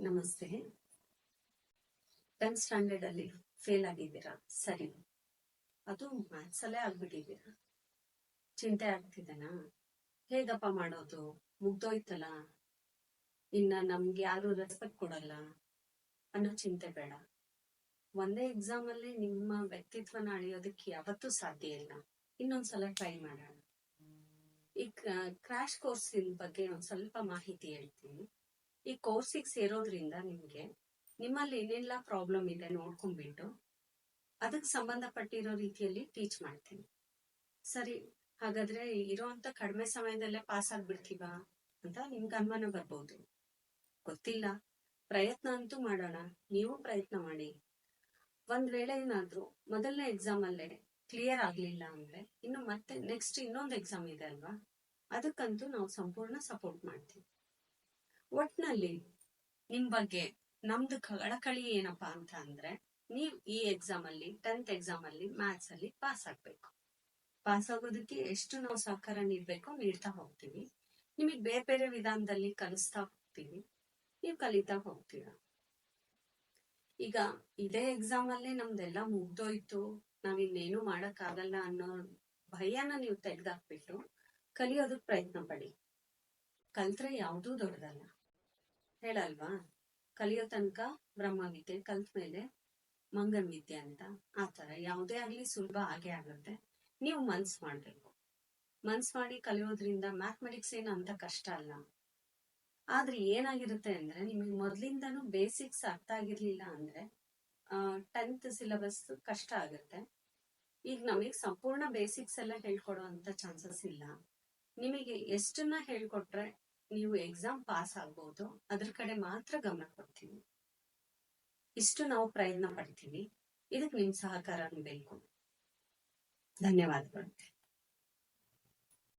ನಮಸ್ತೆ. Tenth standard ಅಲ್ಲಿ fail ಆಗಿದ್ದೀರಾ? ಸರಿ. ಅದು ಮ್ಯಾಥ್ಸ್ ಅಲ್ಲೇ ಆಗ್ಬಿಟ್ಟಿದ್ದೀರಾ? ಚಿಂತೆ ಆಗ್ತಿದೆನಾ? ಹೇಗಪ್ಪ ಮಾಡೋದು? ಮುಗ್ದೋಯ್ತಲ್ಲ? ಇನ್ನ ನಮ್ಗೆ ಯಾರು ರೆಸ್ಪೆಕ್ಟ್ ಕೊಡಲ್ಲ ಅನ್ನೋ ಚಿಂತೆ ಬೇಡ. ಒಂದೇ ಎಕ್ಸಾಮ್ ಅಲ್ಲಿ ನಿಮ್ಮ ವ್ಯಕ್ತಿತ್ವನ ಅಳಿಯೋದಕ್ಕೆ ಯಾವತ್ತೂ ಸಾಧ್ಯ ಇಲ್ಲ. ಇನ್ನೊಂದ್ಸಲ ಟ್ರೈ ಮಾಡೋಣ. ಈ ಕ್ರಾಶ್ ಕೋರ್ಸ್ ಬಗ್ಗೆ ಒಂದ್ ಸ್ವಲ್ಪ ಮಾಹಿತಿ ಹೇಳ್ತೀನಿ. ಈ ಕೋರ್ಸಿಗೆ ಸೇರೋದ್ರಿಂದ ನಿಮ್ಗೆ ನಿಮ್ಮಲ್ಲಿ ಏನೆಲ್ಲ ಪ್ರಾಬ್ಲಮ್ ಇದೆ ನೋಡ್ಕೊಂಡ್ಬಿಟ್ಟು ಅದಕ್ಕೆ ಸಂಬಂಧಪಟ್ಟಿರೋ ರೀತಿಯಲ್ಲಿ ಟೀಚ್ ಮಾಡ್ತೀನಿ. ಸರಿ, ಹಾಗಾದ್ರೆ ಇರೋಂತ ಕಡಿಮೆ ಸಮಯದಲ್ಲೇ ಪಾಸ್ ಆಗ್ಬಿಡ್ತೀವ ಅಂತ ನಿಮ್ಗೆ ಅನುಮಾನ ಬರ್ಬೋದು. ಗೊತ್ತಿಲ್ಲ. ಪ್ರಯತ್ನ ಅಂತೂ ಮಾಡೋಣ. ನೀವು ಪ್ರಯತ್ನ ಮಾಡಿ. ಒಂದ್ ವೇಳೆ ಏನಾದ್ರೂ ಮೊದಲನೇ ಎಕ್ಸಾಮ್ ಅಲ್ಲೇ ಕ್ಲಿಯರ್ ಆಗ್ಲಿಲ್ಲ ಅಂದ್ರೆ ಇನ್ನು ಮತ್ತೆ ನೆಕ್ಸ್ಟ್ ಇನ್ನೊಂದು ಎಕ್ಸಾಮ್ ಇದೆ ಅಲ್ವಾ? ಅದಕ್ಕಂತೂ ನಾವು ಸಂಪೂರ್ಣ ಸಪೋರ್ಟ್ ಮಾಡ್ತೀವಿ. ಒಟ್ನಲ್ಲಿ ನಿಮ್ ಬಗ್ಗೆ ನಮ್ದು ಕಳಕಳಿ ಏನಪ್ಪಾ ಅಂತ ಅಂದ್ರೆ ನೀವ್ ಈ ಎಕ್ಸಾಮ್ ಅಲ್ಲಿ ಟೆಂತ್ ಎಕ್ಸಾಮ್ ಅಲ್ಲಿ ಮ್ಯಾಥ್ಸ್ ಅಲ್ಲಿ ಪಾಸ್ ಆಗ್ಬೇಕು. ಪಾಸ್ ಆಗೋದಕ್ಕೆ ಎಷ್ಟು ನಾವು ಸಹಕಾರ ನೀಡ್ಬೇಕೋ ನೀಡ್ತಾ ಹೋಗ್ತೀವಿ. ನಿಮಗೆ ಬೇರೆ ಬೇರೆ ವಿಧಾನದಲ್ಲಿ ಕಲಿಸ್ತಾ ಹೋಗ್ತೀವಿ. ನೀವು ಕಲಿತಾ ಹೋಗ್ತೀರ? ಈಗ ಇದೇ ಎಕ್ಸಾಮ್ ಅಲ್ಲಿ ನಮ್ದೆಲ್ಲ ಮುಗ್ದೋಯ್ತು. ನಾವ್ ಇನ್ನೇನು ಮಾಡಕ್ ಆಗಲ್ಲ ಅನ್ನೋ ಭಯನ ನೀವು ತೆಗ್ದಾಕ್ಬಿಟ್ಟು ಕಲಿಯೋದಕ್ ಪ್ರಯತ್ನ ಪಡಿ. ಕಲ್ತ್ರೆ ಯಾವ್ದೂ ದೊಡ್ಡದಲ್ಲ. ಹೇಳಲ್ವಾ? ಕಲಿಯೋ ತನಕ ಬ್ರಹ್ಮವಿದ್ಯೆ, ಕಲ್ತ ಮೇಲೆ ಮಂಗನ್ ವಿದ್ಯೆ ಅಂತ ಆತರ ಯಾವುದೇ ಆಗಲಿ ಸುಲಭ ಆಗೇ ಆಗುತ್ತೆ. ನೀವು ಮನ್ಸ್ ಮಾಡಬೇಕು. ಮನ್ಸ್ ಮಾಡಿ ಕಲಿಯೋದ್ರಿಂದ ಮ್ಯಾಥಮೆಟಿಕ್ಸ್ ಏನು ಅಂತ ಕಷ್ಟ ಅಲ್ಲ. ಆದ್ರೆ ಏನಾಗಿರುತ್ತೆ ಅಂದ್ರೆ ನಿಮಗೆ ಮೊದ್ಲಿಂದನೂ ಬೇಸಿಕ್ಸ್ ಅರ್ಥ ಆಗಿರ್ಲಿಲ್ಲ ಅಂದ್ರೆ ಟೆಂತ್ ಸಿಲೆಬಸ್ ಕಷ್ಟ ಆಗುತ್ತೆ. ಈಗ ನಮಗೆ ಸಂಪೂರ್ಣ ಬೇಸಿಕ್ಸ್ ಎಲ್ಲ ಹೇಳ್ಕೊಡೋ ಅಂತ ಚಾನ್ಸಸ್ ಇಲ್ಲ. ನಿಮಗೆ ಎಷ್ಟನ್ನ ಹೇಳ್ಕೊಟ್ರೆ ನೀವು ಎಕ್ಸಾಮ್ ಪಾಸ್ ಆಗ್ಬಹುದು ಅದ್ರ ಕಡೆ ಮಾತ್ರ ಗಮನ ಕೊಡ್ತೀವಿ ಇಷ್ಟು ನಾವು ಪ್ರಯತ್ನ ಪಡ್ತೀವಿ ಇದಕ್ಕೆ ನಿಮ್ ಸಹಕಾರ ಬೇಕು ಧನ್ಯವಾದಗಳು